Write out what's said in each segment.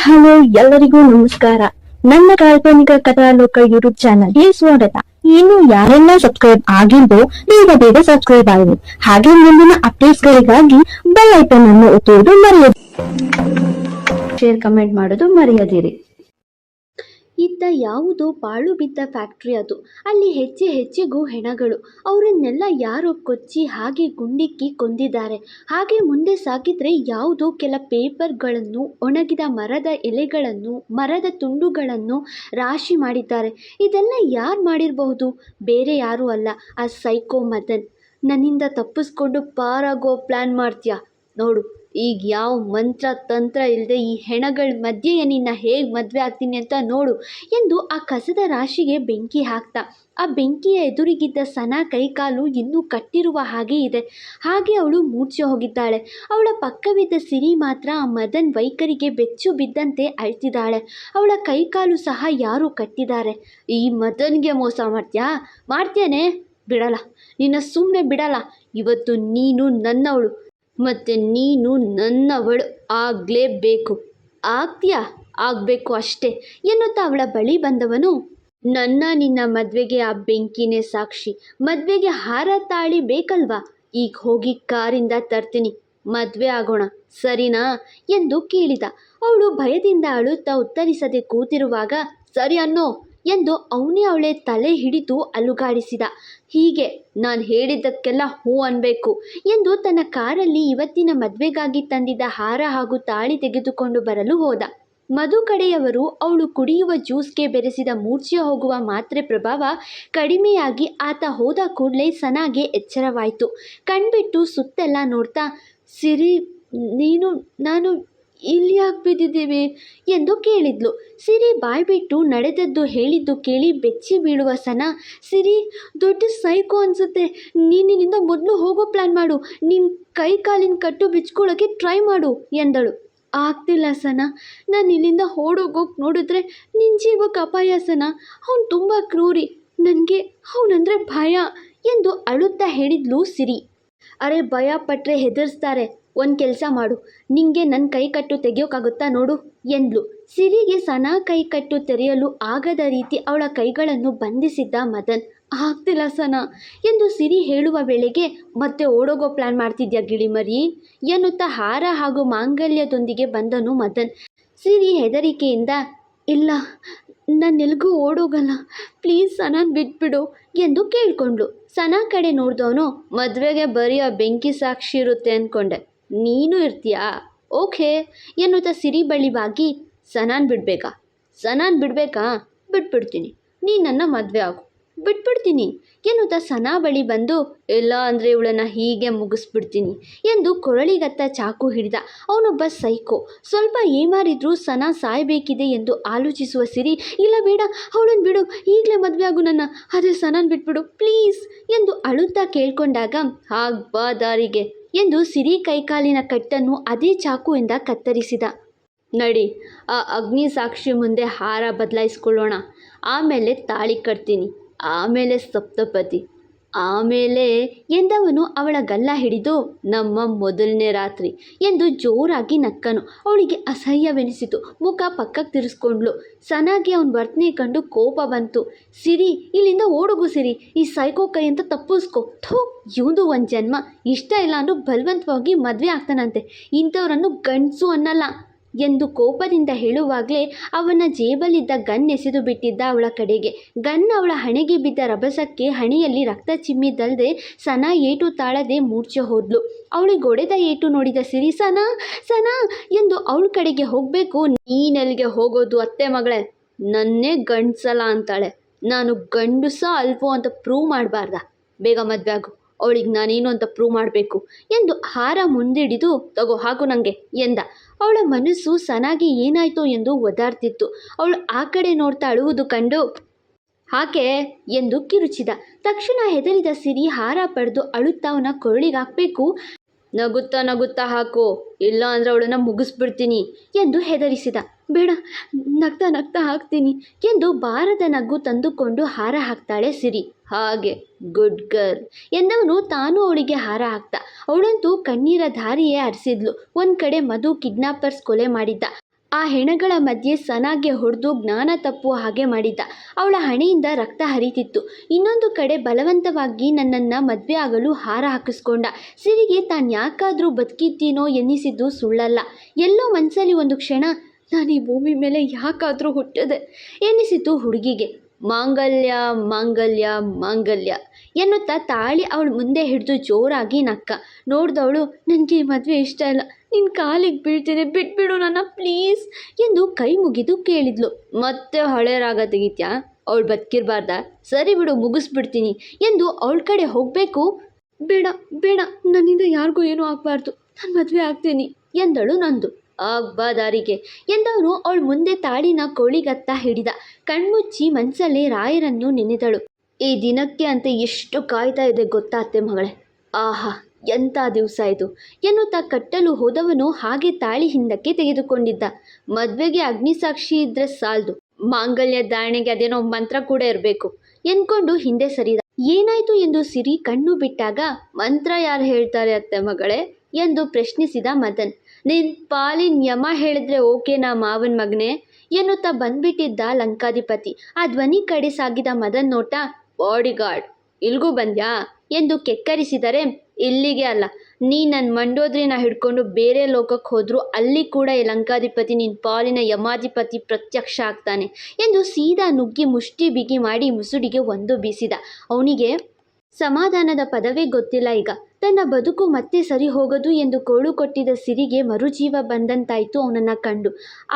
Hello, ಎಲ್ಲರಿಗೂ ನಮಸ್ಕಾರ. ನನ್ನ ಕಾಲ್ಪನಿಕ ಕಥಾಲೋಕ ಯೂಟ್ಯೂಬ್ ಚಾನಲ್ಗೆ ಸ್ವಾಗತ. ಇನ್ನು ಯಾರೆಲ್ಲ ಸಬ್ಸ್ಕ್ರೈಬ್ ಆಗಿದ್ದೋ ಬೇಗ ಬೇಗ ಸಬ್ಸ್ಕ್ರೈಬ್ ಆಗಿ ಹಾಗೆ ಮುಂದಿನ ಅಪ್ಡೇಟ್ಸ್ ಗಳಿಗಾಗಿ ಬೆಲ್ ಐಕನ್ ಅನ್ನು ಒತ್ತುವುದು ಮರೆಯದಿರಿ ಶೇರ್ ಕಮೆಂಟ್ ಮಾಡೋದು ಮರೆಯದಿರಿ. ಇತ್ತ ಯಾವುದೋ ಪಾಳು ಬಿದ್ದ ಫ್ಯಾಕ್ಟ್ರಿ ಅದು. ಅಲ್ಲಿ ಹೆಚ್ಚೆ ಹೆಜ್ಜೆಗೂ ಹೆಣಗಳು. ಅವರನ್ನೆಲ್ಲ ಯಾರೋ ಕೊಚ್ಚಿ ಹಾಗೆ ಗುಂಡಿಕ್ಕಿ ಕೊಂದಿದ್ದಾರೆ. ಹಾಗೆ ಮುಂದೆ ಸಾಗಿದ್ರೆ ಯಾವುದೋ ಕೆಲ ಪೇಪರ್ಗಳನ್ನು, ಒಣಗಿದ ಮರದ ಎಲೆಗಳನ್ನು, ಮರದ ತುಂಡುಗಳನ್ನು ರಾಶಿ ಮಾಡಿದ್ದಾರೆ. ಇದೆಲ್ಲ ಯಾರು ಮಾಡಿರಬಹುದು? ಬೇರೆ ಯಾರೂ ಅಲ್ಲ. ಆ ಸೈಕೋ ಮದನ್. ನನ್ನಿಂದ ತಪ್ಪಿಸ್ಕೊಂಡು ಪಾರಾಗೋ ಪ್ಲ್ಯಾನ್ ಮಾಡ್ತೀಯಾ? ನೋಡು. ಈಗ ಯಾವ ಮಂತ್ರ, ತಂತ್ರ ಇಲ್ಲದೆ ಈ ಹೆಣಗಳ ಮಧ್ಯೆಯೇ ನಿನ್ನ ಹೇಗೆ ಮದುವೆ ಆಗ್ತೀನಿ ಅಂತ ನೋಡು ಎಂದು ಆ ಕಸದ ರಾಶಿಗೆ ಬೆಂಕಿ ಹಾಕ್ತಾ, ಆ ಬೆಂಕಿಯ ಎದುರಿಗಿದ್ದ ಸನ ಕೈಕಾಲು ಇನ್ನೂ ಕಟ್ಟಿರುವ ಹಾಗೆ ಇದೆ. ಹಾಗೆ ಅವಳು ಮೂರ್ಛೆ ಹೋಗಿದ್ದಾಳೆ. ಅವಳ ಪಕ್ಕವಿದ್ದ ಸಿರಿ ಮಾತ್ರ ಆ ಮದನ್ ವೈಖರಿಗೆ ಬೆಚ್ಚು ಬಿದ್ದಂತೆ ಅಳ್ತಿದ್ದಾಳೆ. ಅವಳ ಕೈಕಾಲು ಸಹ ಯಾರು ಕಟ್ಟಿದ್ದಾರೆ. ಈ ಮದನ್ಗೆ ಮೋಸ ಮಾಡ್ತೀಯಾ? ಮಾಡ್ತೇನೆ. ಬಿಡಲ್ಲ. ನಿನ್ನ ಸುಮ್ಮನೆ ಬಿಡಲ್ಲ. ಇವತ್ತು ನೀನು ನನ್ನವಳು. ಮತ್ತು ನೀನು ನನ್ನವಳು ಆಗಲೇಬೇಕು. ಆಗ್ತೀಯಾ? ಆಗಬೇಕು ಅಷ್ಟೇ, ಎನ್ನುತ್ತಾ ಅವಳ ಬಳಿ ಬಂದವನು. ನನ್ನ ನಿನ್ನ ಮದುವೆಗೆ ಆ ಬೆಂಕಿನೇ ಸಾಕ್ಷಿ, ಮದುವೆಗೆ ಹಾರ ತಾಳಿ ಬೇಕಲ್ವಾ? ಈಗ ಹೋಗಿ ಕಾರಿಂದ ತರ್ತೀನಿ, ಮದುವೆ ಆಗೋಣ, ಸರಿನಾ? ಎಂದು ಕೇಳಿದ. ಅವಳು ಭಯದಿಂದ ಅಳುತ್ತಾ ಉತ್ತರಿಸದೆ ಕೂತಿರುವಾಗ, ಸರಿ ಅನ್ನೋ ಎಂದು ಅವನೇ ಅವಳೆ ತಲೆ ಹಿಡಿದು ಅಲುಗಾಡಿಸಿದ. ಹೀಗೆ ನಾನು ಹೇಳಿದ್ದಕ್ಕೆಲ್ಲ ಹೂ ಅನ್ಬೇಕು ಎಂದು ತನ್ನ ಕಾರಲ್ಲಿ ಇವತ್ತಿನ ಮದುವೆಗಾಗಿ ತಂದಿದ್ದ ಹಾರ ಹಾಗೂ ತಾಳಿ ತೆಗೆದುಕೊಂಡು ಬರಲು ಹೋದ. ಮಧು ಕಡೆಯವರು ಅವಳು ಕುಡಿಯುವ ಜ್ಯೂಸ್ಗೆ ಬೆರೆಸಿದ ಮೂರ್ಛೆ ಹೋಗುವ ಮಾತ್ರೆ ಪ್ರಭಾವ ಕಡಿಮೆಯಾಗಿ ಆತ ಹೋದ ಕೂಡಲೇ ಸನಾಗೆ ಎಚ್ಚರವಾಯಿತು. ಕಣ್ಬಿಟ್ಟು ಸುತ್ತೆಲ್ಲ ನೋಡ್ತಾ, ಸಿರಿ, ನೀನು, ನಾನು ಇಲ್ಲಿ ಯಾಕೆ ಬಿದ್ದಿದ್ದೀವಿ ಎಂದು ಕೇಳಿದ್ಲು. ಸಿರಿ ಬಾಯ್ಬಿಟ್ಟು ನಡೆದದ್ದು ಹೇಳಿದ್ದು ಕೇಳಿ ಬೆಚ್ಚಿ ಬೀಳುವ ಸನ, ಸಿರಿ, ದೊಡ್ಡ ಸೈಕೋ ಅನಿಸುತ್ತೆ. ನೀನಿನಿಂದ ಮೊದಲು ಹೋಗೋ ಪ್ಲ್ಯಾನ್ ಮಾಡು. ನಿನ್ನ ಕೈ ಕಾಲಿನ ಕಟ್ಟು ಬಿಚ್ಕೊಳ್ಳೋಕ್ಕೆ ಟ್ರೈ ಮಾಡು ಎಂದಳು. ಆಗ್ತಿಲ್ಲ ಸನ. ನಾನು ಇಲ್ಲಿಂದ ಓಡೋಗೋಕೆ ನೋಡಿದ್ರೆ ನಿನ್ನ ಜೀವಕ್ಕೆ ಅಪಾಯ ಸನ. ಅವನು ತುಂಬ ಕ್ರೂರಿ. ನನಗೆ ಅವನಂದರೆ ಭಯ ಎಂದು ಅಳುತ್ತಾ ಹೇಳಿದ್ಲು ಸಿರಿ. ಅರೆ ಭಯ ಪಟ್ಟರೆ ಹೆದರ್ಸ್ತಾರೆ. ಒಂದು ಕೆಲಸ ಮಾಡು. ನಿಂಗೆ ನನ್ನ ಕೈಕಟ್ಟು ತೆಗೆಯೋಕ್ಕಾಗುತ್ತಾ ನೋಡು, ಎಂದ್ಲು. ಸಿರಿಗೆ ಸನಾ ಕೈಕಟ್ಟು ತೆರೆಯಲು ಆಗದ ರೀತಿ ಅವಳ ಕೈಗಳನ್ನು ಬಂಧಿಸಿದ್ದ ಮದನ್. ಆಗ್ತಿಲ್ಲ ಸನಾ, ಎಂದು ಸಿರಿ ಹೇಳುವ ವೇಳೆಗೆ, ಮತ್ತೆ ಓಡೋಗೋ ಪ್ಲ್ಯಾನ್ ಮಾಡ್ತಿದ್ಯಾ ಗಿಳಿಮರಿ? ಎನ್ನುತ್ತಾ ಹಾರ ಹಾಗೂ ಮಾಂಗಲ್ಯದೊಂದಿಗೆ ಬಂದನು ಮದನ್. ಸಿರಿ ಹೆದರಿಕೆಯಿಂದ, ಇಲ್ಲ ನಾನೆಲ್ಗೂ ಓಡೋಗಲ್ಲ, ಪ್ಲೀಸ್ ಸನಾನ್ ಬಿಟ್ಬಿಡು ಎಂದು ಕೇಳಿಕೊಂಡ್ಳು ಸನಾ ಕಡೆ ನೋಡಿದವನು, ಮದುವೆಗೆ ಬರೀ ಬೆಂಕಿ ಸಾಕ್ಷಿ ಇರುತ್ತೆ ಅಂದ್ಕೊಂಡೆ ನೀನು ಇರ್ತೀಯಾ? ಓಕೆ. ಎನ್ನುತ್ತಾ ಸಿರಿ ಬಳಿ ಬಾಗಿ, ಸನಾನ್ ಬಿಡಬೇಕಾ? ಸನಾನ್ ಬಿಡಬೇಕಾ? ಬಿಟ್ಬಿಡ್ತೀನಿ. ನೀ ನನ್ನ ಮದುವೆ ಆಗು. ಬಿಟ್ಬಿಡ್ತೀನಿ. ಎನ್ನುತ್ತಾ ಸನಾ ಬಳಿ ಬಂದು, ಇಲ್ಲ ಅಂದರೆ ಇವಳನ್ನು ಹೀಗೆ ಮುಗಿಸ್ಬಿಡ್ತೀನಿ ಎಂದು ಕೊರಳಿಗತ್ತ ಚಾಕು ಹಿಡಿದ. ಅವನೊಬ್ಬ ಸೈಕೋ. ಸ್ವಲ್ಪ ಏಮಾರಿದ್ರೂ ಸನಾ ಸಾಯಬೇಕಿದೆ ಎಂದು ಆಲೋಚಿಸುವ ಸಿರಿ, ಇಲ್ಲ ಬೇಡ, ಅವಳನ್ನು ಬಿಡು, ಈಗಲೇ ಮದುವೆ ಆಗು ನನ್ನ ಅದೇ ಸನಾನ್ ಬಿಟ್ಬಿಡು, ಪ್ಲೀಸ್ ಎಂದು ಅಳುತ್ತಾ ಕೇಳ್ಕೊಂಡಾಗ ಹಾಗ್ ಬಾ ದಾರಿಗೆ. ಎಂದು ಸಿರಿ ಕೈಕಾಲಿನ ಕಟ್ಟನ್ನು ಅದೇ ಚಾಕುವಿಂದ ಕತ್ತರಿಸಿದ. ನಡಿ, ಆ ಅಗ್ನಿ ಸಾಕ್ಷಿ ಮುಂದೆ ಹಾರ ಬದಲಾಯಿಸ್ಕೊಳ್ಳೋಣ. ಆಮೇಲೆ ತಾಳಿ ಕಟ್ತೀನಿ. ಆಮೇಲೆ ಸಪ್ತಪತಿ ಆಮೇಲೆ ಎಂದವನು ಅವಳ ಗಲ್ಲ ಹಿಡಿದು, ನಮ್ಮ ಮೊದಲನೇ ರಾತ್ರಿ ಎಂದು ಜೋರಾಗಿ ನಕ್ಕನು. ಅವಳಿಗೆ ಅಸಹ್ಯವೆನಿಸಿತು. ಮುಖ ಪಕ್ಕಕ್ಕೆ ತಿರ್ಸ್ಕೊಂಡ್ಳು ಸನಾಗಿ ಅವನ ವರ್ತನೆ ಕಂಡು ಕೋಪ ಬಂತು. ಸಿರಿ, ಇಲ್ಲಿಂದ ಓಡುಗು ಸಿರಿ. ಈ ಸೈಕೋ ಕೈ ಅಂತ ತಪ್ಪಿಸ್ಕೊ. ಥೂ, ಇವಂದು ಒಂದು ಜನ್ಮ. ಇಷ್ಟ ಇಲ್ಲ ಅಂದ್ರೂ ಬಲವಂತವಾಗಿ ಮದುವೆ ಆಗ್ತಾನಂತೆ. ಇಂಥವ್ರನ್ನು ಗಂಡಸು ಅನ್ನಲ್ಲ. ಎಂದು ಕೋಪದಿಂದ ಹೇಳುವಾಗಲೇ ಅವನ ಜೇಬಲ್ಲಿದ್ದ ಗನ್ ಎಸೆದು ಬಿಟ್ಟಿದ್ದ ಅವಳ ಕಡೆಗೆ. ಗನ್ ಅವಳ ಹಣೆಗೆ ಬಿದ್ದ ರಭಸಕ್ಕೆ ಹಣೆಯಲ್ಲಿ ರಕ್ತ ಚಿಮ್ಮಿದ್ದಲ್ಲದೆ ಸನಾ ಏಟು ತಾಳದೆ ಮೂರ್ಛೆ ಹೋದ್ಲು. ಅವಳಿಗೆ ಒಡೆದ ಏಟು ನೋಡಿದ ಸಿರಿ, ಸನಾ ಸನಾ ಎಂದು ಅವಳ ಕಡೆಗೆ ಹೋಗಬೇಕು. ನೀನೆಲ್ಲಿಗೆ ಹೋಗೋದು ಅತ್ತೆ ಮಗಳೇ? ನನ್ನೇ ಗಂಡ್ಸಲ ಅಂತಾಳೆ. ನಾನು ಗಂಡುಸ ಅಲ್ವೋ ಅಂತ ಪ್ರೂವ್ ಮಾಡಬಾರ್ದ? ಬೇಗ ಮದುವೆ ಆಗು. ಅವಳಿಗೆ ನಾನೇನು ಅಂತ ಪ್ರೂವ್ ಮಾಡಬೇಕು ಎಂದು ಹಾರ ಮುಂದಿಡಿದು, ತಗೋ ಹಾಗೂ ನನಗೆ ಎಂದ. ಅವಳ ಮನಸ್ಸು ಸನಾಗಿ ಏನಾಯ್ತೋ ಎಂದು ಒದಾಡ್ತಿತ್ತು ಅವಳು ಆ ಕಡೆ ನೋಡ್ತಾ ಅಳುವುದು ಕಂಡು ಹಾಕೆ ಎಂದು ಕಿರುಚಿದ. ತಕ್ಷಣ ಹೆದರಿದ ಸಿರಿ ಹಾರ ಪಡೆದು ಅಳುತ್ತಾ ಅವನ ಕೊರಳಿಗೆ ಹಾಕಬೇಕು ನಗುತ್ತಾ ನಗುತ್ತಾ ಹಾಕು. ಇಲ್ಲ ಅಂದ್ರೆ ಅವಳನ್ನು ಮುಗಿಸ್ಬಿಡ್ತೀನಿ ಎಂದು ಹೆದರಿಸಿದ. ಬೇಡ, ನಗ್ತಾ ನಗ್ತಾ ಹಾಕ್ತೀನಿ ಎಂದು ಬಾರದ ನಗು ತಂದುಕೊಂಡು ಹಾರ ಹಾಕ್ತಾಳೆ ಸಿರಿ. ಹಾಗೆ ಗುಡ್ ಗರ್ಲ್ ಎಂದವನು ತಾನು ಅವಳಿಗೆ ಹಾರ ಹಾಕ್ತ. ಅವಳಂತೂ ಕಣ್ಣೀರ ಧಾರಿಯೇ ಹರಿಸಿದ್ಲು ಒಂದು ಕಡೆ ಮಧು ಕಿಡ್ನಾಪರ್ಸ್ ಕೊಲೆ ಮಾಡಿದ್ದ. ಆ ಹೆಣಗಳ ಮಧ್ಯೆ ಸನಾಗೆ ಹೊಡೆದು ಜ್ಞಾನ ತಪ್ಪುವ ಹಾಗೆ ಮಾಡಿದ್ದ. ಅವಳ ಹಣೆಯಿಂದ ರಕ್ತ ಹರಿತಿತ್ತು. ಇನ್ನೊಂದು ಕಡೆ ಬಲವಂತವಾಗಿ ನನ್ನನ್ನು ಮದುವೆ ಆಗಲು ಹಾರ ಹಾಕಿಸ್ಕೊಂಡ. ಸಿರಿಗೆ ತಾನು ಯಾಕಾದರೂ ಬದುಕಿದ್ದೀನೋ ಎನ್ನಿಸಿದ್ದು ಸುಳ್ಳಲ್ಲ. ಎಲ್ಲೋ ಮನಸ್ಸಲ್ಲಿ ಒಂದು ಕ್ಷಣ, ನಾನು ಈ ಭೂಮಿ ಮೇಲೆ ಯಾಕಾದರೂ ಹುಟ್ಟಿದೆ ಎನ್ನಿಸಿತು ಹುಡುಗಿಗೆ. ಮಾಂಗಲ್ಯ ಮಾಂಗಲ್ಯ ಮಾಂಗಲ್ಯ ಎನ್ನುತ್ತಾ ತಾಳಿ ಅವಳು ಮುಂದೆ ಹಿಡಿದು ಜೋರಾಗಿ ನಕ್ಕ. ನೋಡಿದವಳು, ನನಗೆ ಈ ಮದುವೆ ಇಷ್ಟ ಇಲ್ಲ. ನಿನ್ನ ಕಾಲಿಗೆ ಬೀಳ್ತೀನಿ ಬಿಟ್ಬಿಡು ನನ್ನ, ಪ್ಲೀಸ್ ಎಂದು ಕೈ ಮುಗಿದು ಕೇಳಿದ್ಲು. ಮತ್ತೆ ಹಳೆ ರಾಗ ತೆಗಿತ್ಯಾ? ಅವಳು ಬದುಕಿರಬಾರ್ದ? ಸರಿ ಬಿಡು, ಮುಗಿಸ್ಬಿಡ್ತೀನಿ ಎಂದು ಅವಳ ಕಡೆ ಹೋಗಬೇಕು. ಬೇಡ ಬೇಡ, ನನ್ನಿಂದ ಯಾರಿಗೂ ಏನೂ ಆಗಬಾರ್ದು, ನಾನು ಮದುವೆ ಆಗ್ತೀನಿ ಎಂದಳು ನಂದು. ಬಾ ದಾರಿಗೆ ಎಂದವನು ಅವಳ ಮುಂದೆ ತಾಳಿನ ಕೋಳಿಗತ್ತ ಹಿಡಿದ. ಕಣ್ಮುಚ್ಚಿ ಮನಸ್ಸಲ್ಲೇ ರಾಯರನ್ನು ನೆನೆದಳು. ಈ ದಿನಕ್ಕೆ ಅಂತ ಎಷ್ಟು ಕಾಯ್ತಾ ಇದೆ ಗೊತ್ತಾತ್ತೆ ಮಗಳೇ. ಆಹಾ ಎಂಥ ದಿವಸ ಇದು? ಎನ್ನುತ್ತಾ ಕಟ್ಟಲು ಹೋದವನು ಹಾಗೆ ತಾಳಿ ಹಿಂದಕ್ಕೆ ತೆಗೆದುಕೊಂಡಿದ್ದ. ಮದುವೆಗೆ ಅಗ್ನಿಸಾಕ್ಷಿ ಇದ್ರೆ ಸಾಲದು. ಮಾಂಗಲ್ಯ ಧಾರಣೆಗೆ ಅದೇನೋ ಮಂತ್ರ ಕೂಡ ಇರಬೇಕು. ಎನ್ಕೊಂಡು ಹಿಂದೆ ಸರಿದ. ಏನಾಯ್ತು ಎಂದು ಸಿರಿ ಕಣ್ಣು ಬಿಟ್ಟಾಗ, ಮಂತ್ರ ಯಾರು ಹೇಳ್ತಾರೆ ಅತ್ತೆ ಮಗಳೇ? ಎಂದು ಪ್ರಶ್ನಿಸಿದ ಮದನ್. ನಿನ್ ಪಾಲಿನ್ ಯಮ ಹೇಳಿದ್ರೆ ಓಕೆನಾ ಮಾವನ ಮಗನೇ? ಎನ್ನುತ್ತಾ ಬಂದ್ಬಿಟ್ಟಿದ್ದ ಲಂಕಾಧಿಪತಿ. ಆ ಧ್ವನಿ ಕಡೆ ಸಾಗಿದ ಮದನ್ ನೋಟ ಬಾಡಿಗಾರ್ಡ್ ಇಲ್ಗೂ ಬಂದ್ಯಾ? ಎಂದು ಕೆಕ್ಕರಿಸಿದರೆ ಇಲ್ಲಿಗೆ ಅಲ್ಲ. ನೀ ನನ್ನ ಮಂಡೋದ್ರಿನ ಹಿಡ್ಕೊಂಡು ಬೇರೆ ಲೋಕಕ್ಕೆ ಹೋದರೂ ಅಲ್ಲಿ ಕೂಡ ಈ ಲಂಕಾಧಿಪತಿ ನಿನ್ನ ಪಾಲಿನ ಯಮಾಧಿಪತಿ ಪ್ರತ್ಯಕ್ಷ ಆಗ್ತಾನೆ ಎಂದು ಸೀದಾ ನುಗ್ಗಿ ಮುಷ್ಟಿ ಬಿಗಿ ಮಾಡಿ ಮುಸುಡಿಗೆ ಒಂದು ಬೀಸಿದ. ಅವನಿಗೆ ಸಮಾಧಾನದ ಪದವೇ ಗೊತ್ತಿಲ್ಲ ಈಗ. ತನ್ನ ಬದುಕು ಮತ್ತೆ ಸರಿ ಹೋಗದು ಎಂದು ಕೋಳು ಕೊಟ್ಟಿದ್ದ ಸಿರಿಗೆ ಮರುಜೀವ ಬಂದಂತಾಯಿತು ಅವನನ್ನು ಕಂಡು.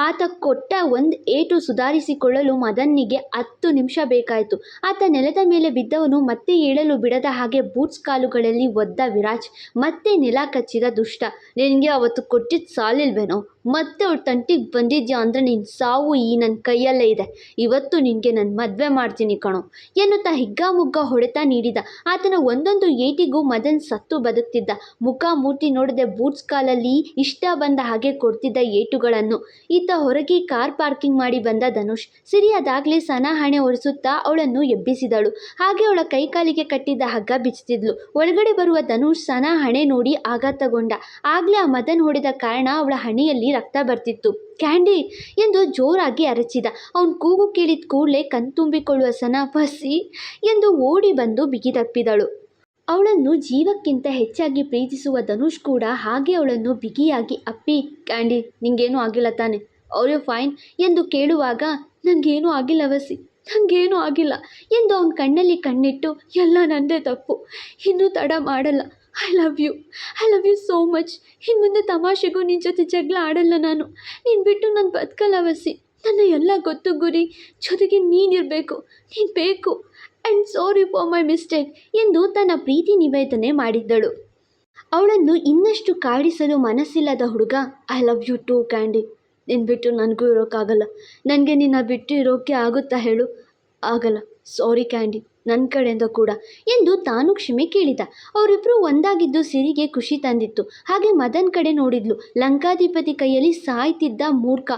ಆತ ಕೊಟ್ಟ ಒಂದು ಏಟು ಸುಧಾರಿಸಿಕೊಳ್ಳಲು ಮದನ್ನಿಗೆ ಹತ್ತು ನಿಮಿಷ ಬೇಕಾಯಿತು. ಆತ ನೆಲದ ಮೇಲೆ ಬಿದ್ದವನು ಮತ್ತೆ ಏಳಲು ಬಿಡದ ಹಾಗೆ ಬೂಟ್ಸ್ ಕಾಲುಗಳಲ್ಲಿ ಒದ್ದ ವಿರಾಜ್, ಮತ್ತೆ ನೆಲ ಕಚ್ಚಿದ ದುಷ್ಟ. ನಿನಗೆ ಅವತ್ತು ಕೊಟ್ಟಿದ್ದು ಸಾಲಿಲ್ವೇನೋ? ಮತ್ತೆ ಅವಳು ತಂಟಿಗೆ ಬಂದಿದ್ಯಾ ಅಂದರೆ ನಿನ್ನ ಸಾವು ಈ ನನ್ನ ಕೈಯಲ್ಲೇ ಇದೆ. ಇವತ್ತು ನಿನಗೆ ನಾನು ಮದುವೆ ಮಾಡ್ತೀನಿ ಕಣೋ. ಎನ್ನುತ್ತಾ ಹಿಗ್ಗಾಮುಗ್ಗಾ ಹೊಡೆತ ನೀಡಿದ. ಆತನ ಒಂದೊಂದು ಏಟಿಗೂ ಮದನ್ ಸತ್ತು ಬದುಕ್ತಿದ್ದ. ಮುಖ ಮೂರ್ತಿ ನೋಡದೆ ಬೂಟ್ಸ್ ಕಾಲಲ್ಲಿ ಇಷ್ಟ ಬಂದ ಹಾಗೆ ಕೊಡ್ತಿದ್ದ ಏಟುಗಳನ್ನು. ಈತ ಹೊರಗೆ ಕಾರ್ ಪಾರ್ಕಿಂಗ್ ಮಾಡಿ ಬಂದ ಧನುಷ್. ಸಿರಿ ಅದಾಗಲೇ ಸನ ಹಣೆ ಒರೆಸುತ್ತಾ ಅವಳನ್ನು ಎಬ್ಬಿಸಿದಳು. ಹಾಗೆ ಅವಳ ಕೈಕಾಲಿಗೆ ಕಟ್ಟಿದ್ದ ಹಗ್ಗ ಬಿಚ್ತಿದ್ಲು ಒಳಗಡೆ ಬರುವ ಧನುಷ್ ಸನ ಹಣೆ ನೋಡಿ ಆಘಾತಗೊಂಡ. ಆಗ್ಲೇ ಆ ಮದನ್ ಹೊಡೆದ ಕಾರಣ ಅವಳ ಹಣೆಯಲ್ಲಿ ರಕ್ತ ಬರ್ತಿತ್ತು. ಕ್ಯಾಂಡಿ! ಎಂದು ಜೋರಾಗಿ ಅರಚಿದ. ಅವನ ಕೂಗು ಕೇಳಿದ ಕೂಡಲೇ ಕಣ್ತುಂಬಿಕೊಳ್ಳುವ ಸನ, ಫಸಿ! ಎಂದು ಓಡಿ ಬಂದು ಬಿಗಿದಪ್ಪಿದಳು. ಅವಳನ್ನು ಜೀವಕ್ಕಿಂತ ಹೆಚ್ಚಾಗಿ ಪ್ರೀತಿಸುವ ಧನುಷ್ ಕೂಡ ಹಾಗೆ ಅವಳನ್ನು ಬಿಗಿಯಾಗಿ ಅಪ್ಪಿ, ಕ್ಯಾಂಡಿ, ನಿಂಗೇನೂ ಆಗಿಲ್ಲ ತಾನೆ. ಅವರು, ಫೈನ್. ಎಂದು ಕೇಳುವಾಗ ನನಗೇನೂ ಆಗಿಲ್ಲ ವಸಿ ನನಗೇನೂ ಆಗಿಲ್ಲ ಎಂದು ಅವನ ಕಣ್ಣಲ್ಲಿ ಕಣ್ಣಿಟ್ಟು, ಎಲ್ಲ ನನ್ನದೇ ತಪ್ಪು. ಇನ್ನೂ ತಡ ಮಾಡಲ್ಲ. I love you I love you so much ಇನ್ನು ಮುಂದೆ ತಮಾಷೆಗೂ ನಿನ್ನ ಜೊತೆ ಜಗಳ ಆಡಲ್ಲ ನಾನು. ನೀನು ಬಿಟ್ಟು ನಾನು ಬದುಕಲ್ಲ ವಸಿ ನನ್ನ ಎಲ್ಲ ಗೊತ್ತು ಗುರಿ. ಜೊತೆಗೆ ನೀನಿರಬೇಕು ನೀನು ಬೇಕು. And sorry for my mistake ಎಂದು ತನ್ನ ಪ್ರೀತಿ ನಿವೇದನೆ ಮಾಡಿದ್ದಳು. ಅವಳನ್ನು ಇನ್ನಷ್ಟು ಕಾಡಿಸಲು ಮನಸ್ಸಿಲ್ಲದ ಹುಡುಗ I love you too candy ನಿನ್ನ ಬಿಟ್ಟು ನನಗೂ ಇರೋಕ್ಕಾಗಲ್ಲ. ನನಗೆ ನಿನ್ನ ಬಿಟ್ಟು ಇರೋಕ್ಕೆ ಆಗುತ್ತಾ ಹೇಳು. ಆಗಲ್ಲ. ಸಾರಿ ಕ್ಯಾಂಡಿ ನನ್ನ ಕಡೆಯಿಂದ ಕೂಡ ಎಂದು ತಾನು ಕ್ಷಮೆ ಕೇಳಿದ. ಅವರಿಬ್ಬರು ಒಂದಾಗಿದ್ದು ಸಿರಿಗೆ ಖುಷಿ ತಂದಿತ್ತು. ಹಾಗೆ ಮದನ್ ಕಡೆ ನೋಡಿದ್ಲು. ಲಂಕಾಧಿಪತಿ ಕೈಯಲ್ಲಿ ಸಾಯ್ತಿದ್ದ ಮೂರ್ಖ.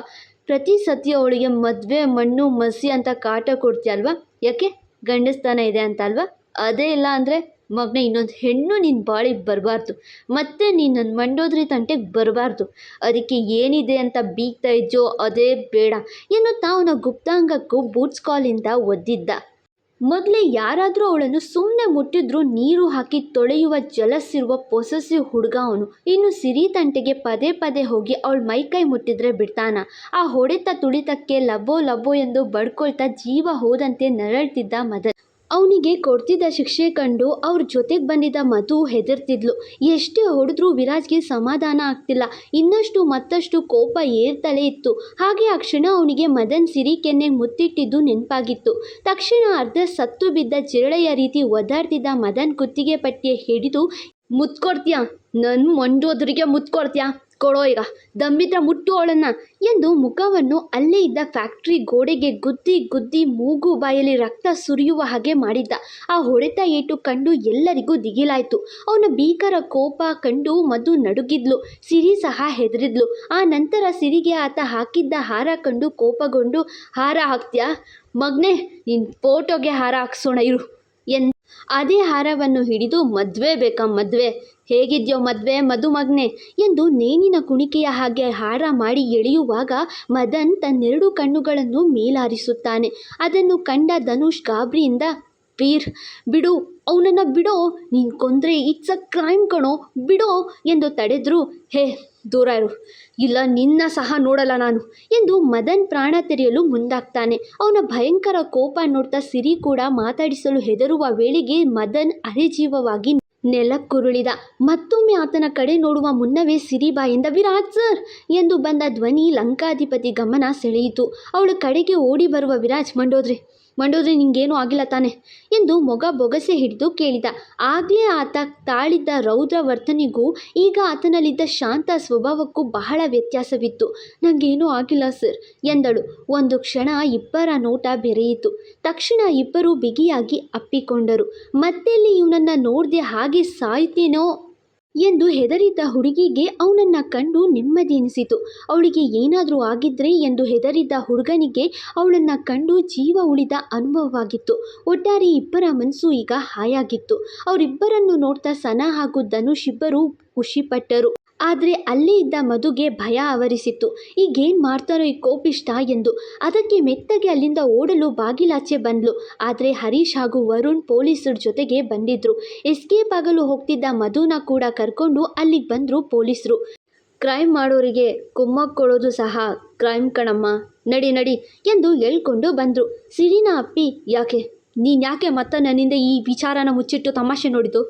ಪ್ರತಿ ಸತಿ ಅವಳಿಗೆ ಮದುವೆ, ಮಣ್ಣು, ಮಸಿ ಅಂತ ಕಾಟ ಕೊಡ್ತೀಯಲ್ವಾ? ಯಾಕೆ? ಗಂಡಸ್ತಾನ ಇದೆ ಅಂತ ಅಲ್ವಾ ಅದೇ ಇಲ್ಲ ಅಂದರೆ, ಮಗನ, ಇನ್ನೊಂದು ಹೆಣ್ಣು ನಿನ್ನ ಬಾಳಿಗೆ ಬರಬಾರ್ದು. ಮತ್ತೆ ನೀನು ನನ್ನ ಮಂಡೋದ್ರಿ ತಂಟೆಗೆ ಬರಬಾರ್ದು. ಅದಕ್ಕೆ ಏನಿದೆ ಅಂತ ಬೀಗ್ತಾ ಇದ್ಯೋ ಅದೇ ಬೇಡ. ಎನ್ನುತ್ತಾ ಅವನ ಗುಪ್ತಾಂಗಕ್ಕೂ ಬೂಟ್ಸ್ ಕಾಲಿಂದ ಒದ್ದಿದ್ದ. ಮೊದಲೇ ಯಾರಾದರೂ ಅವಳನ್ನು ಸುಮ್ಮನೆ ಮುಟ್ಟಿದ್ರೂ ನೀರು ಹಾಕಿ ತೊಳೆಯುವ ಜಲಸಿರುವ ಪೊಸೆಸಿವ್ ಹುಡುಗ ಅವನು. ಇನ್ನು ಸಿರಿ ತಂಟೆಗೆ ಪದೇ ಪದೇ ಹೋಗಿ ಅವಳ ಮೈಕೈ ಮುಟ್ಟಿದ್ರೆ ಬಿಡ್ತಾನ. ಆ ಹೊಡೆತ ತುಳಿತಕ್ಕೆ ಲಬ್ಬೋ ಲಬ್ಬೋ ಎಂದು ಬಡ್ಕೊಳ್ತಾ ಜೀವ ಹೋದಂತೆ ನರಳ್ತಿದ್ದ ಮದನ್. ಅವನಿಗೆ ಕೊಡ್ತಿದ್ದ ಶಿಕ್ಷೆ ಕಂಡು ಅವ್ರ ಜೊತೆಗೆ ಬಂದಿದ್ದ ಮಧು ಹೆದರ್ತಿದ್ಲು. ಎಷ್ಟೇ ಹೊಡೆದ್ರೂ ವಿರಾಜ್ಗೆ ಸಮಾಧಾನ ಆಗ್ತಿಲ್ಲ. ಇನ್ನಷ್ಟು ಮತ್ತಷ್ಟು ಕೋಪ ಏರ್ತಲೇ ಇತ್ತು. ಹಾಗೆ ಆ ಕ್ಷಣ ಅವನಿಗೆ ಮದನ್ ಸಿರಿ ಕೆನ್ನೆ ಮುತ್ತಿಟ್ಟಿದ್ದು ನೆನಪಾಗಿತ್ತು. ತಕ್ಷಣ ಅರ್ಧ ಸತ್ತು ಬಿದ್ದ ಜಿರಳೆಯ ರೀತಿ ಒದಾಡ್ತಿದ್ದ ಮದನ್ ಕುತ್ತಿಗೆ ಪಟ್ಟಿಯ ಹಿಡಿದು ಮುತ್ಕೊಡ್ತೀಯಾ? ನನ್ನ ಮಂಡೋದ್ರಿಗೆ ಮುತ್ಕೊಡ್ತೀಯಾ? ಕೊಡೋ ಈಗ. ದಂಬಿದ್ರ ಮುಟ್ಟು ಅವಳನ್ನ. ಎಂದು ಮುಖವನ್ನು ಅಲ್ಲೇ ಇದ್ದ ಫ್ಯಾಕ್ಟ್ರಿ ಗೋಡೆಗೆ ಗುದ್ದಿ ಗುದ್ದಿ ಮೂಗು ಬಾಯಲ್ಲಿ ರಕ್ತ ಸುರಿಯುವ ಹಾಗೆ ಮಾಡಿದ್ದ. ಆ ಹೊಡೆತ ಏಟು ಕಂಡು ಎಲ್ಲರಿಗೂ ದಿಗಿಲಾಯಿತು. ಅವನ ಭೀಕರ ಕೋಪ ಕಂಡು ಮಧು ನಡುಗಿದ್ಲು. ಸಿರಿ ಸಹ ಹೆದರಿದ್ಲು. ಆ ನಂತರ ಸಿರಿಗೆ ಆತ ಹಾಕಿದ್ದ ಹಾರ ಕಂಡು ಕೋಪಗೊಂಡು, ಹಾರ ಹಾಕ್ತ್ಯಾ? ಮಗ್ನೆ ನಿನ್ನ ಫೋಟೋಗೆ ಹಾರ ಹಾಕ್ಸೋಣ, ಇರು. ಎಂದು ಅದೇ ಹಾರವನ್ನು ಹಿಡಿದು ಮದುವೆ ಬೇಕಾ ಮದುವೆ? ಹೇಗಿದ್ಯೋ ಮದುವೆ, ಮದುಮಗ್ನೆ ಎಂದು ನೇನಿನ ಕುಣಿಕೆಯ ಹಾಗೆ ಹಾರ ಮಾಡಿ ಎಳೆಯುವಾಗ ಮದನ್ ತನ್ನೆರಡು ಕಣ್ಣುಗಳನ್ನು ಮೇಲಾರಿಸುತ್ತಾನೆ. ಅದನ್ನು ಕಂಡ ಧನುಷ್ ಗಾಬ್ರಿಯಿಂದ, ಪೀರ್, ಬಿಡು, ಅವನನ್ನು ಬಿಡೋ, ನೀನು ಕೊಂದರೆ ಇಟ್ಸ್ ಅ ಕ್ರೈಮ್ ಕಣೋ, ಬಿಡೋ ಎಂದು ತಡೆದ್ರು. ಹೇ, ದೂರ ಇರು. ಇಲ್ಲ, ನಿನ್ನ ಸಹ ನೋಡಲ್ಲ ನಾನು ಎಂದು ಮದನ್ ಪ್ರಾಣ ತೆರೆಯಲು ಮುಂದಾಗ್ತಾನೆ. ಅವನ ಭಯಂಕರ ಕೋಪ ನೋಡ್ತಾ ಸಿರಿ ಕೂಡ ಮಾತಾಡಿಸಲು ಹೆದರುವ ವೇಳೆಗೆ ಮದನ್ ಅರೆಜೀವವಾಗಿ ನೆಲಕ್ಕುರುಳಿದ. ಮತ್ತೊಮ್ಮೆ ಆತನ ಕಡೆ ನೋಡುವ ಮುನ್ನವೇ ಸಿರಿಬಾಯಿಂದ ವಿರಾಟ್ ಸರ್! ಎಂದು ಬಂದ ಧ್ವನಿ ಲಂಕಾಧಿಪತಿ ಗಮನ ಸೆಳೆಯಿತು. ಅವಳ ಕಡೆಗೆ ಓಡಿ ಬರುವ ವಿರಾಜ್, ಮಂಡೋದ್ರಿ ಮಂಡೋದ್ರಿ ನಿಂಗೇನೂ ಆಗಿಲ್ಲ ತಾನೆ ಎಂದು ಮೊಗ ಬೊಗಸೆ ಹಿಡಿದು ಕೇಳಿದ. ಆಗಲೇ ಆತ ತಾಳಿದ್ದ ರೌದ್ರ ವರ್ತನೆಗೂ ಈಗ ಆತನಲ್ಲಿದ್ದ ಶಾಂತ ಸ್ವಭಾವಕ್ಕೂ ಬಹಳ ವ್ಯತ್ಯಾಸವಿತ್ತು. ನನಗೇನೂ ಆಗಿಲ್ಲ ಸರ್ ಎಂದಳು. ಒಂದು ಕ್ಷಣ ಇಬ್ಬರ ನೋಟ ಬೆರೆಯಿತು. ತಕ್ಷಣ ಇಬ್ಬರು ಬಿಗಿಯಾಗಿ ಅಪ್ಪಿಕೊಂಡರು. ಮತ್ತೆಲ್ಲಿ ಇವನನ್ನ ನೋಡದೆ ಹಾಗೆ ಸಾಯ್ತೇನೋ ಎಂದು ಹೆದರಿದ್ದ ಹುಡುಗಿಗೆ ಅವನನ್ನು ಕಂಡು ನೆಮ್ಮದಿ ಎನಿಸಿತು ಅವಳಿಗೆ ಏನಾದರೂ ಆಗಿದ್ರೆ ಎಂದು ಹೆದರಿದ್ದ ಹುಡುಗನಿಗೆ ಅವಳನ್ನು ಕಂಡು ಜೀವ ಉಳಿದ ಅನುಭವವಾಗಿತ್ತು. ಒಟ್ಟಾರೆ ಇಬ್ಬರ ಮನಸ್ಸು ಈಗ ಹಾಯಾಗಿತ್ತು. ಅವರಿಬ್ಬರನ್ನು ನೋಡ್ತಾ ಸನಾ ಹಾಗೂ ಧನುಷ್ ಇಬ್ಬರು ಖುಷಿಪಟ್ಟರು. ಆದರೆ ಅಲ್ಲೇ ಇದ್ದ ಮಧುಗೆ ಭಯ ಆವರಿಸಿತ್ತು. ಈಗೇನು ಮಾಡ್ತಾರೋ ಈ ಕೋಪಿಷ್ಟ ಎಂದು. ಅದಕ್ಕೆ ಮೆತ್ತಗೆ ಅಲ್ಲಿಂದ ಓಡಲು ಬಾಗಿಲಾಚೆ ಬಂದ್ಲು. ಆದರೆ ಹರೀಶ್ ಹಾಗೂ ವರುಣ್ ಪೊಲೀಸರ ಜೊತೆಗೆ ಬಂದಿದ್ರು. ಎಸ್ಕೇಪ್ ಆಗಲು ಹೋಗ್ತಿದ್ದ ಮಧುನ ಕೂಡ ಕರ್ಕೊಂಡು ಅಲ್ಲಿಗೆ ಬಂದರು ಪೊಲೀಸರು. ಕ್ರೈಮ್ ಮಾಡೋರಿಗೆ ಕುಮ್ಮಕ್ ಕೊಡೋದು ಸಹ ಕ್ರೈಮ್ ಕಣಮ್ಮ. ನಡಿ ನಡಿ ಎಂದು ಹೇಳ್ಕೊಂಡು ಬಂದರು. ಸಿರಿನ ಅಪ್ಪಿ, ಯಾಕೆ? ನೀನು ಯಾಕೆ ಮತ್ತೆ ನನ್ನಿಂದ ಈ ವಿಚಾರನ ಮುಚ್ಚಿಟ್ಟು ತಮಾಷೆ ನೋಡಿತು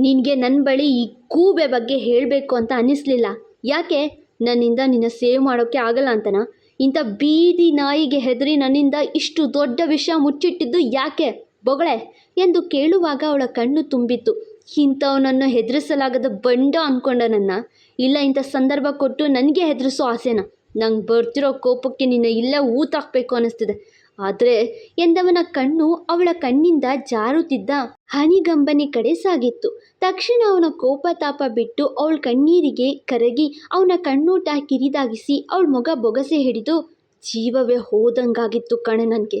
ನಿನಗೆ ನನ್ನ ಬಳಿ ಈ ಕೂಬೆ ಬಗ್ಗೆ ಹೇಳಬೇಕು ಅಂತ ಅನ್ನಿಸ್ಲಿಲ್ಲ. ಯಾಕೆ? ನನ್ನಿಂದ ನಿನ್ನ ಸೇವ್ ಮಾಡೋಕ್ಕೆ ಆಗಲ್ಲ ಅಂತನಾ? ಇಂಥ ಬೀದಿ ನಾಯಿಗೆ ಹೆದರಿ ನನ್ನಿಂದ ಇಷ್ಟು ದೊಡ್ಡ ವಿಷಯ ಮುಚ್ಚಿಟ್ಟಿದ್ದು ಯಾಕೆ? ಬೊಗಳೆ, ಎಂದು ಕೇಳುವಾಗ ಅವಳ ಕಣ್ಣು ತುಂಬಿತ್ತು. ಇಂಥವನನ್ನು ಹೆದರಿಸಲಾಗದ ಬಂಡ ಅಂದ್ಕೊಂಡ ನನ್ನ. ಇಲ್ಲ, ಇಂಥ ಸಂದರ್ಭ ಕೊಟ್ಟು ನನಗೆ ಹೆದರಿಸೋ ಆಸೆನ? ನಂಗೆ ಬರ್ತಿರೋ ಕೋಪಕ್ಕೆ ನಿನ್ನ ಇಲ್ಲೇ ಊತಾಕ್ಬೇಕು ಅನ್ನಿಸ್ತಿದೆ. ಆದರೆ ಎಂದವನ ಕಣ್ಣು ಅವಳ ಕಣ್ಣಿಂದ ಜಾರುತ್ತಿದ್ದ ಹನಿಗಂಬನಿ ಕಡೆ ಸಾಗಿತ್ತು. ತಕ್ಷಣ ಅವನ ಕೋಪ ತಾಪ ಬಿಟ್ಟು ಅವಳ ಕಣ್ಣೀರಿಗೆ ಕರಗಿ ಅವನ ಕಣ್ಣೋಟ ಕಿರಿದಾಗಿಸಿ ಅವಳ ಮೊಗ ಬೊಗಸೆ ಹಿಡಿದು, ಜೀವವೇ ಹೋದಂಗಾಗಿತ್ತು ಕಣೆ ನನಗೆ.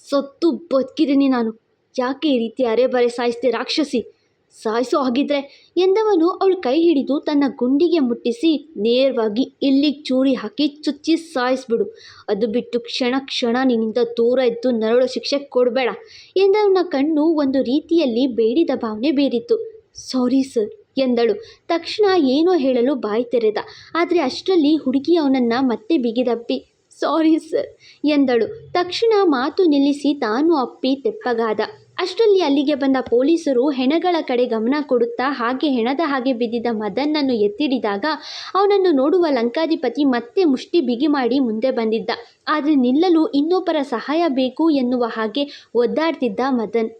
ಸತ್ತು ಬದುಕಿದ್ದೀನಿ ನಾನು. ಯಾಕೆ ಈ ರೀತಿ ಅರೆಬರೆ ಸಾಯಿಸ್ದೆ ರಾಕ್ಷಸಿ? ಸಾಯಿಸೋ ಹಾಗಿದ್ರೆ ಎಂದವನು ಅವಳ ಕೈ ಹಿಡಿದು ತನ್ನ ಗುಂಡಿಗೆ ಮುಟ್ಟಿಸಿ ನೇರವಾಗಿ ಇಲ್ಲಿಗೆ ಚೂರಿ ಹಾಕಿ ಚುಚ್ಚಿ ಸಾಯಿಸ್ಬಿಡು. ಅದು ಬಿಟ್ಟು ಕ್ಷಣ ಕ್ಷಣ ನಿನ್ನಿಂದ ದೂರ ಇದ್ದು ನರಳು ಶಿಕ್ಷೆ ಕೊಡಬೇಡ ಎಂದವನ ಕಣ್ಣು ಒಂದು ರೀತಿಯಲ್ಲಿ ಬೇಡಿದ ಭಾವನೆ ಬೀರಿತು ಸಾರಿ ಸರ್ ಎಂದಳು. ತಕ್ಷಣ ಏನೋ ಹೇಳಲು ಬಾಯಿ ತೆರೆದ. ಆದರೆ ಅಷ್ಟರಲ್ಲಿ ಹುಡುಗಿ ಅವನನ್ನು ಮತ್ತೆ ಬಿಗಿದಪ್ಪಿ ಸಾರಿ ಸರ್ ಎಂದಳು. ತಕ್ಷಣ ಮಾತು ನಿಲ್ಲಿಸಿ ತಾನು ಅಪ್ಪಿ ತೆಪ್ಪಗಾದ. ಅಷ್ಟರಲ್ಲಿ ಅಲ್ಲಿಗೆ ಬಂದ ಪೊಲೀಸರು ಹೆಣಗಳ ಕಡೆ ಗಮನ ಕೊಡುತ್ತಾ ಹಾಗೆ ಹೆಣದ ಹಾಗೆ ಬಿದ್ದಿದ್ದ ಮದನ್ನನ್ನು ಎತ್ತಿಡಿದಾಗ ಅವನನ್ನು ನೋಡುವ ಲಂಕಾಧಿಪತಿ ಮತ್ತೆ ಮುಷ್ಟಿ ಬಿಗಿ ಮಾಡಿ ಮುಂದೆ ಬಂದಿದ್ದ. ಆದರೆ ನಿಲ್ಲಲು ಇನ್ನೊಬ್ಬರ ಸಹಾಯ ಬೇಕು ಎನ್ನುವ ಹಾಗೆ ಒದ್ದಾಡ್ತಿದ್ದ ಮದನ್.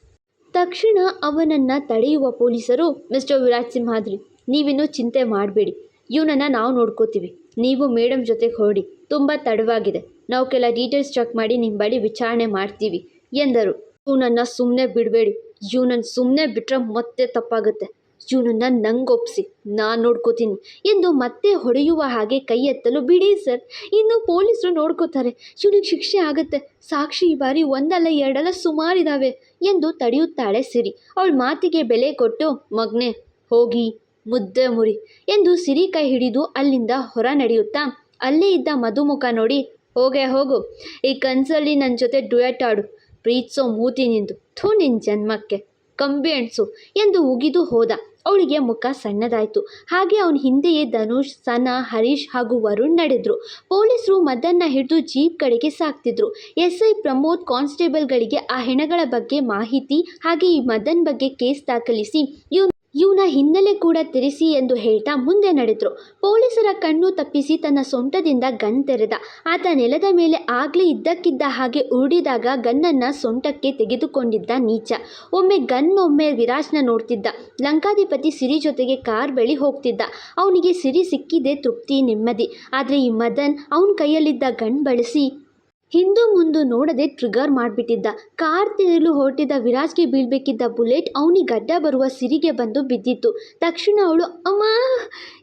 ತಕ್ಷಣ ಅವನನ್ನು ತಡೆಯುವ ಪೊಲೀಸರು, ಮಿಸ್ಟರ್ ವಿರಾಜ್ ಸಿಂಹಾದ್ರಿ ನೀವಿನ್ನೂ ಚಿಂತೆ ಮಾಡಬೇಡಿ. ಇವನನ್ನು ನಾವು ನೋಡ್ಕೋತೀವಿ. ನೀವು ಮೇಡಮ್ ಜೊತೆಗೆ ಹೊರಡಿ ತುಂಬ ತಡವಾಗಿದೆ. ನಾವು ಕೆಲ ಡೀಟೇಲ್ಸ್ ಚೆಕ್ ಮಾಡಿ ನಿಮ್ಮ ಬಳಿ ವಿಚಾರಣೆ ಮಾಡ್ತೀವಿ, ಎಂದರು. ಇವನನ್ನು ಸುಮ್ಮನೆ ಬಿಡಬೇಡಿ. ಇವನನ್ನು ಸುಮ್ಮನೆ ಬಿಟ್ಟರೆ ಮತ್ತೆ ತಪ್ಪಾಗುತ್ತೆ. ಇವನನ್ನ ನಂಗೆ ಒಪ್ಪಿಸಿ ನಾನು ನೋಡ್ಕೋತೀನಿ. ಎಂದು ಮತ್ತೆ ಹೊಡೆಯುವ ಹಾಗೆ ಕೈ ಎತ್ತಲು ಬಿಡಿ, ಸರ್. ಇನ್ನು ಪೊಲೀಸರು ನೋಡ್ಕೋತಾರೆ. ಇವನಿಗೆ ಶಿಕ್ಷೆ ಆಗುತ್ತೆ. ಸಾಕ್ಷಿ ಈ ಬಾರಿ ಒಂದಲ್ಲ ಎರಡಲ್ಲ ಸುಮಾರಿದ್ದಾವೆ ಎಂದು ತಡೆಯುತ್ತಾಳೆ ಸಿರಿ. ಅವಳ ಮಾತಿಗೆ ಬೆಲೆ ಕೊಟ್ಟು, ಮಗ್ನೆ, ಹೋಗಿ, ಮುದ್ದೆ ಮುರಿ ಎಂದು ಸಿರಿ ಕೈ ಹಿಡಿದು ಅಲ್ಲಿಂದ ಹೊರ ನಡೆಯುತ್ತಾ, ಅಲ್ಲೇ ಇದ್ದ ಮಧುಮುಖ ನೋಡಿ, ಹೋಗೆ ಹೋಗು. ಈ ಕನ್ಸಲ್ಲಿ ನನ್ನ ಜೊತೆ ಡುಯೆಟ್ ಆಡು. ಪ್ರೀತಿಸೋ ಮೂತಿ ನಿಂದು ಥೂ ನಿನ್ನ ಜನ್ಮಕ್ಕೆ ಕಂಬಿ ಅಣಸು ಎಂದು ಉಗಿದು ಹೋದ. ಅವಳಿಗೆ ಮುಖ ಸಣ್ಣದಾಯಿತು. ಹಾಗೆ ಅವನ ಹಿಂದೆಯೇ ಧನುಷ್, ಸನಾ, ಹರೀಶ್ ಹಾಗೂ ವರುಣ್ ನಡೆದ್ರು. ಪೊಲೀಸರು ಮದನ್ನ ಹಿಡಿದು ಜೀಪ್ ಕಡೆಗೆ ಸಾಕ್ತಿದ್ರು. ಎಸ್ ಐ ಪ್ರಮೋದ್ ಕಾನ್ಸ್ಟೇಬಲ್ಗಳಿಗೆ ಆ ಹೆಣಗಳ ಬಗ್ಗೆ ಮಾಹಿತಿ ಹಾಗೆ ಈ ಮದನ್ ಬಗ್ಗೆ ಕೇಸ್ ದಾಖಲಿಸಿ ಇವ್ ಇವನ ಹಿನ್ನೆಲೆ ಕೂಡ ತಿರಿಸಿ ಎಂದು ಹೇಳ್ತಾ ಮುಂದೆ ನಡೆದ್ರು. ಪೊಲೀಸರ ಕಣ್ಣು ತಪ್ಪಿಸಿ ತನ್ನ ಸೊಂಟದಿಂದ ಗನ್ ತೆರೆದ. ಆತ ನೆಲದ ಮೇಲೆ ಆಗಲೇ ಇದ್ದಕ್ಕಿದ್ದ ಹಾಗೆ ಉರುಡಿದಾಗ ಗನ್ನನ್ನು ಸೊಂಟಕ್ಕೆ ತೆಗೆದುಕೊಂಡಿದ್ದ ನೀಚ. ಒಮ್ಮೆ ಗನ್ ಒಮ್ಮೆ ವಿರಾಜ್ನ ನೋಡ್ತಿದ್ದ. ಲಂಕಾಧಿಪತಿ ಸಿರಿ ಜೊತೆಗೆ ಕಾರ್ ಬಳಿ ಹೋಗ್ತಿದ್ದ. ಅವನಿಗೆ ಸಿರಿ ಸಿಕ್ಕಿದೆ ತೃಪ್ತಿ, ನೆಮ್ಮದಿ. ಆದರೆ ಈ ಮದನ್ ಅವನ ಕೈಯಲ್ಲಿದ್ದ ಗನ್ ಬಳಸಿ ಹಿಂದು ಮುಂದು ನೋಡದೆ ಟ್ರಿಗರ್ ಮಾಡಿಬಿಟ್ಟಿದ್ದ. ಕಾರ್ ತಿರುಳು ಹೊರಟಿದ್ದ ವಿರಾಜ್ಗೆ ಬೀಳ್ಬೇಕಿದ್ದ ಬುಲೆಟ್ ಅವನಿಗೆ ಗಡ್ಡ ಬರುವ ಸಿರಿಗೆ ಬಂದು ಬಿದ್ದಿತ್ತು. ತಕ್ಷಣ ಅವಳು, ಅಮ್ಮ!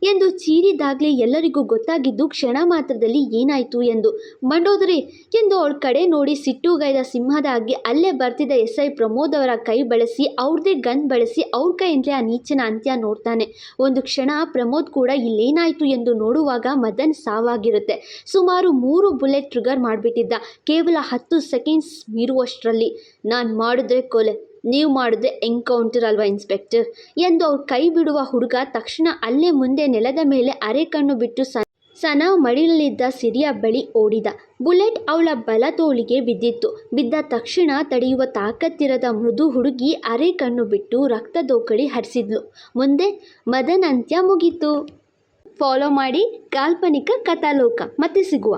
ಎಂದು ಚೀರಿದಾಗಲೇ ಎಲ್ಲರಿಗೂ ಗೊತ್ತಾಗಿದ್ದು ಕ್ಷಣ ಮಾತ್ರದಲ್ಲಿ ಏನಾಯಿತು ಎಂದು. ಮಂಡೋದ್ರಿ! ಎಂದು ಅವಳ ಕಡೆ ನೋಡಿ ಸಿಟ್ಟುಗೈದ ಸಿಂಹದ ಹಾಗೆ ಅಲ್ಲೇ ಬರ್ತಿದ್ದ ಎಸ್ ಐ ಪ್ರಮೋದ್ ಅವರ ಕೈ ಬಳಸಿ ಅವ್ರದೇ ಗನ್ ಬಳಸಿ ಅವ್ರ ಕೈಯಿಂದಲೇ ಆ ನೀಚನ ಅಂತ್ಯ ನೋಡ್ತಾನೆ. ಒಂದು ಕ್ಷಣ ಪ್ರಮೋದ್ ಕೂಡ ಇಲ್ಲೇನಾಯಿತು ಎಂದು ನೋಡುವಾಗ ಮದನ್ ಸಾವಾಗಿರುತ್ತೆ. ಸುಮಾರು ಮೂರು ಬುಲೆಟ್ ಟ್ರಿಗರ್ ಮಾಡಿಬಿಟ್ಟಿದ್ದ. ಕೇವಲ ಹತ್ತು ಸೆಕೆಂಡ್ಸ್ ಮೀರುವಷ್ಟರಲ್ಲಿ ನಾನು ಮಾಡಿದ್ರೆ ಕೊಲೆ. ನೀವು ಮಾಡಿದ್ರೆ ಎನ್ಕೌಂಟರ್ ಅಲ್ವಾ ಇನ್ಸ್ಪೆಕ್ಟರ್ ಎಂದು ಅವ್ರು ಕೈ ಬಿಡುವ ಹುಡುಗ ತಕ್ಷಣ ಅಲ್ಲೇ ಮುಂದೆ ನೆಲದ ಮೇಲೆ ಅರೆ ಕಣ್ಣು ಬಿಟ್ಟು ಸ ಸನಾ ಮಡಿಲಲ್ಲಿದ್ದ ಸಿರಿಯ ಬಳಿ ಓಡಿದ. ಬುಲೆಟ್ ಅವಳ ಬಲ ತೋಳಿಗೆ ಬಿದ್ದಿತ್ತು. ಬಿದ್ದ ತಕ್ಷಣ ತಡೆಯುವ ತಾಕತ್ತಿರದ ಮೃದು ಹುಡುಗಿ ಅರೆ ಕಣ್ಣು ಬಿಟ್ಟು ರಕ್ತದೋಕಳಿ ಹರಿಸಿದ್ಲು. ಮುಂದೆ ಮದನ್ ಅಂತ್ಯ ಮುಗೀತು. ಫಾಲೋ ಮಾಡಿ, ಕಾಲ್ಪನಿಕ ಕಥಾಲೋಕ. ಮತ್ತೆ ಸಿಗುವ.